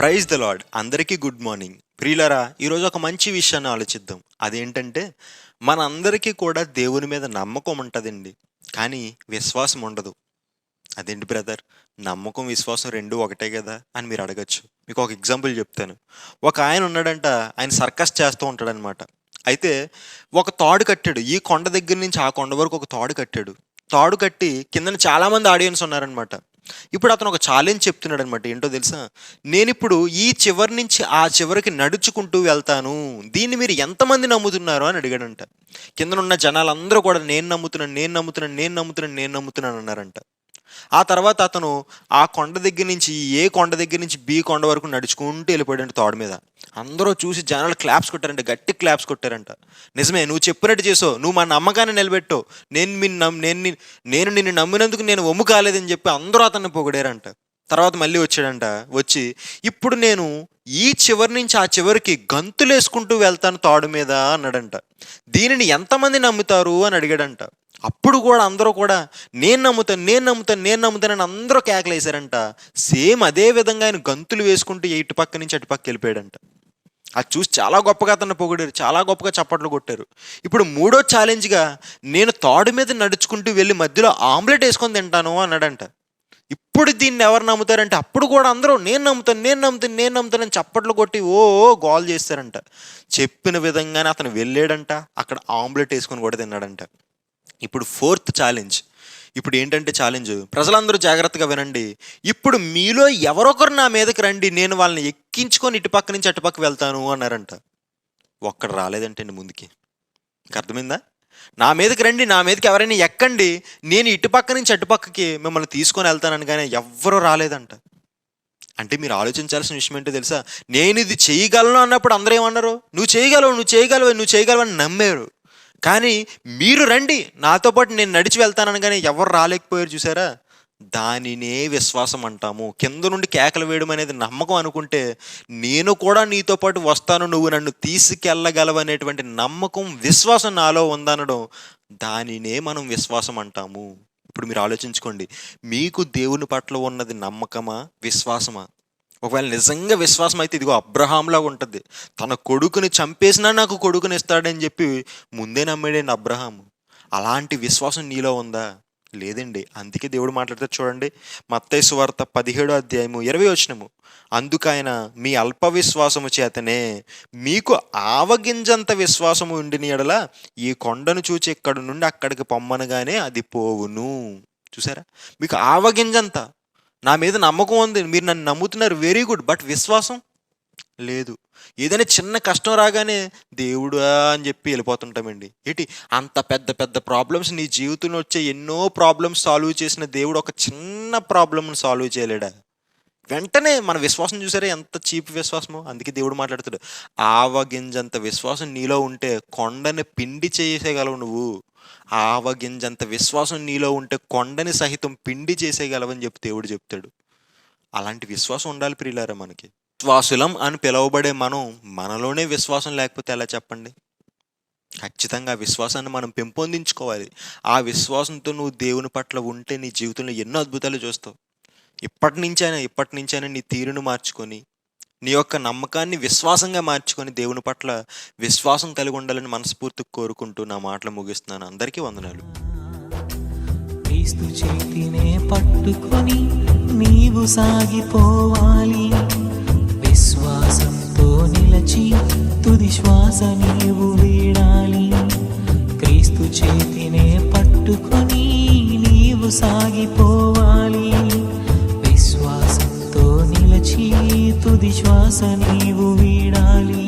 Praise the Lord అందరికీ good morning. ప్రియులరా ఈరోజు ఒక మంచి విషయాన్ని ఆలోచిద్దాం. అదేంటంటే మనందరికీ కూడా దేవుని మీద నమ్మకం ఉంటుందండి. కానీ విశ్వాసం ఉండదు. అదేంటి బ్రదర్? నమ్మకం విశ్వాసం రెండు ఒకటే కదా అని మీరు అడగచ్చు. మీకు ఒక ఎగ్జాంపుల్ చెప్తాను. ఒక ఆయన ఉన్నాడంట ఆయన సర్కస్ చేస్తూ ఉంటాడనమాట. అయితే ఒక తాడు కట్టాడు. ఈ కొండ దగ్గర నుంచి ఆ కొండ వరకు ఒక తాడు కట్టాడు. తాడు కట్టి కింద చాలామంది ఆడియన్స్ ఉన్నారనమాట. ఇప్పుడు అతను ఒక ఛాలెంజ్ చెప్తున్నాడు అనమాట ఏంటో తెలుసా? నేను ఇప్పుడు ఈ చివరి నుంచి ఆ చివరికి నడుచుకుంటూ వెళ్తాను. దీన్ని మీరు ఎంతమంది నమ్ముతున్నారు అని అడిగాడంట. కిందనున్న ఉన్న జనాలందరూ కూడా నేను నమ్ముతున్నాను నేను నమ్ముతున్నాను నేను నమ్ముతున్నాను నేను నమ్ముతున్నాను అన్నారంట. ఆ తర్వాత అతను ఆ కొండ దగ్గర నుంచి ఏ కొండ దగ్గర నుంచి బి కొండ వరకు నడుచుకుంటూ వెళ్ళిపోయాడంట తోడ మీద. అందరూ చూసి జనాలు క్లాప్స్ కొట్టారంట గట్టి క్లాప్స్ కొట్టారంట. నిజమే నువ్వు చెప్పినట్టు చేసావు. నువ్వు మా నమ్మకాన్ని నిలబెట్టావు. నేను మీ నమ్ నేను నేను నిన్ను నమ్మినందుకు నేను ఒమ్ము కాలేదని చెప్పి అందరూ అతన్ని పొగిడారంట. తర్వాత మళ్ళీ వచ్చాడంట వచ్చి ఇప్పుడు నేను ఈ చివరి నుంచి ఆ చివరికి గంతులు వేసుకుంటూ వెళ్తాను తాడు మీద అన్నాడంట. దీనిని ఎంతమంది నమ్ముతారు? అని అడిగాడంట. అప్పుడు కూడా అందరూ కూడా నేను నమ్ముతాను నేను నమ్ముతాను నేను నమ్ముతానని అందరూ కేకలేశారంట. సేమ్ అదే విధంగా ఆయన గంతులు వేసుకుంటూ ఇటు పక్క నుంచి అటు పక్క వెళ్ళిపోయాడంట. అది చూసి చాలా గొప్పగా అతను పొగిడారు. చాలా గొప్పగా చప్పట్లు కొట్టారు. ఇప్పుడు మూడో ఛాలెంజ్గా నేను తాడు మీద నడుచుకుంటూ వెళ్ళి మధ్యలో ఆమ్లెట్ వేసుకొని తింటాను అన్నాడంట. ఇప్పుడు దీన్ని ఎవరు నమ్ముతారంటే అప్పుడు కూడా అందరూ నేను నమ్ముతాను నేను నమ్ముతాను నేను నమ్ముతానని చప్పట్లు కొట్టి ఓ ఓ గోల్ చేస్తారంట. చెప్పిన విధంగానే అతను వెళ్ళాడంట. అక్కడ ఆమ్లెట్ వేసుకొని కూడా తిన్నాడంట. ఇప్పుడు ఫోర్త్ ఛాలెంజ్ ఇప్పుడు ఏంటంటే ఛాలెంజ్ ప్రజలందరూ జాగ్రత్తగా వినండి. ఇప్పుడు మీలో ఎవరొకరు నా మీదకి రండి నేను వాళ్ళని ఎక్కించుకొని ఇటుపక్క నుంచి అటుపక్క వెళ్తాను అన్నారంట. ఒక్కడు రాలేదంటండి ముందుకి. మీకు అర్థమైందా? నా మీదకి రండి నా మీదకి ఎవరైనా ఎక్కండి నేను ఇటుపక్క నుంచి అటుపక్కకి మిమ్మల్ని తీసుకొని వెళ్తానని కానీ ఎవ్వరూ రాలేదంట. అంటే మీరు ఆలోచించాల్సిన విషయం ఏంటో తెలుసా? నేను ఇది చేయగలను అన్నప్పుడు అందరూ ఏమన్నారు? నువ్వు చేయగలవు నువ్వు చేయగలవు నువ్వు చేయగలవు అని నమ్మారు. కానీ మీరు రండి. నాతో పాటు నేను నడిచి వెళ్తానని కానీ ఎవరు రాలేకపోయారు చూసారా? దానినే విశ్వాసం అంటాము. కింద నుండి కేకలు వేయడం అనేది నమ్మకం అనుకుంటే నేను కూడా నీతో పాటు వస్తాను. నువ్వు నన్ను తీసుకెళ్ళగలవనేటువంటి నమ్మకం విశ్వాసం నాలో ఉందనడం దానినే మనం విశ్వాసం అంటాము. ఇప్పుడు మీరు ఆలోచించుకోండి. మీకు దేవుని పట్ల ఉన్నది నమ్మకమా? విశ్వాసమా? ఒకవేళ నిజంగా విశ్వాసం అయితే ఇదిగో అబ్రహాంలాగా ఉంటుంది. తన కొడుకుని చంపేసినా నాకు కొడుకుని ఇస్తాడని చెప్పి ముందే నమ్మాడండి అబ్రహాం అలాంటి విశ్వాసం నీలో ఉందా? లేదండి. అందుకే దేవుడు మాట్లాడితే చూడండి. మత్తయి సువార్త పదిహేడో అధ్యాయము ఇరవై వచనము. అందుకైన మీ అల్ప విశ్వాసము చేతనే మీకు ఆవగింజంత విశ్వాసము ఉండిన ఎడల ఈ కొండను చూచి ఇక్కడ నుండి అక్కడికి పొమ్మనగానే అది పోవును. చూసారా? మీకు ఆవగింజంత. నా మీద నమ్మకం ఉంది. మీరు నన్ను నమ్ముతున్నారు. వెరీ గుడ్ బట్ విశ్వాసం లేదు. ఏదైనా చిన్న కష్టం రాగానే దేవుడా అని చెప్పి వెళ్ళిపోతుంటామండి. ఏంటి? అంత పెద్ద పెద్ద ప్రాబ్లమ్స్ నీ జీవితంలో వచ్చే ఎన్నో ప్రాబ్లమ్స్ సాల్వ్ చేసిన దేవుడు ఒక చిన్న ప్రాబ్లమ్ని సాల్వ్ చేయలేడా? వెంటనే మన విశ్వాసం చూసారా ఎంత చీప్ విశ్వాసమో? అందుకే దేవుడు మాట్లాడుతాడు ఆవగింజంత విశ్వాసం నీలో ఉంటే కొండని పిండి చేసేయగలవు నువ్వు. ఆవగింజంత విశ్వాసం నీలో ఉంటే కొండని సహితం పిండి చేసేయగలవని చెప్పి దేవుడు చెప్తాడు. అలాంటి విశ్వాసం ఉండాలి ప్రియులారా మనకి. విశ్వాసులం అని పిలువబడే మనం మనలోనే విశ్వాసం లేకపోతే ఎలా చెప్పండి? ఖచ్చితంగా విశ్వాసాన్ని మనం పెంపొందించుకోవాలి. ఆ విశ్వాసంతో నువ్వు దేవుని పట్ల ఉంటే నీ జీవితంలో ఎన్నో అద్భుతాలు చూస్తావు. ఇప్పటి నుంచైనా ఇప్పటి నుంచైనా నీ తీరును మార్చుకొని నీ యొక్క నమ్మకాన్ని విశ్వాసంగా మార్చుకొని దేవుని పట్ల విశ్వాసం కలిగి ఉండాలని మనస్ఫూర్తి కోరుకుంటూ నా మాటలు ముగిస్తున్నాను. అందరికీ వందనాలు. క్రీస్తు చేతినే పట్టుకొని నీవు సాగిపోవాలి. విశ్వాసంతో నిలచి తుది శ్వాస నీవు వీడాలి. క్రీస్తు చేతినే పట్టుకొని నీవు సాగిపో తుది శ్వాస నీవు వీడాలి.